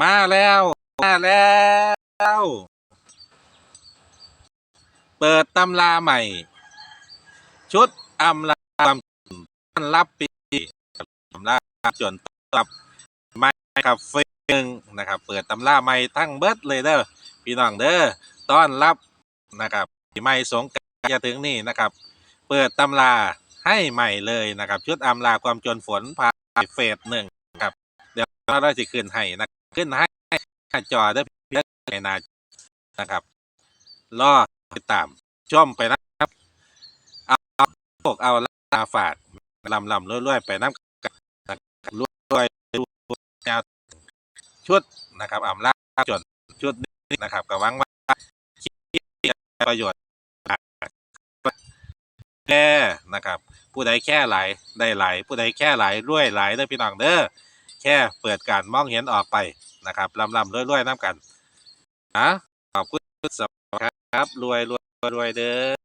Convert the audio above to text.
มาแล้ว มาแล้ว เปิดตำราใหม่ ชุดอำลาความต้อนรับปีตำราจนต้อนรับไม่ครับเฟหนึ่งนะครับ เปิดตำราใหม่ทั้งเบิดเลยเด้อพี่น้องเด้อต้อนรับนะครับปีใหม่สงกานต์จะถึงนี่นะครับ เปิดตำราให้ใหม่เลยนะครับ ชุดอำลาความจนฝนพาเฟสหนึ่งครับ เดี๋ยวเราจะขึ้นให้นะ ขึ้นให้หน้าจอเด้อพี่น้องในนานะครับรอติดตามชมไปนะครับเอาเอาพวกเอาลาฝากลำลำรวยๆไปน้ำกันนะครับรวยๆแนวชุดนะครับอ่ำลาจนชุดนี้นะครับก็หวังว่าคิดประโยชน์แค่นะครับ ผู้ใดแค่หลายได้หลายผู้ใดแค่หลายรวยหลายเด้พี่น้องเด้อ แค่เปิดการมองเห็นออกไปนะครับลำลำรวยๆน้ำกันนะขอบคุณสำหรับครับรวยรวยรวยเด้อ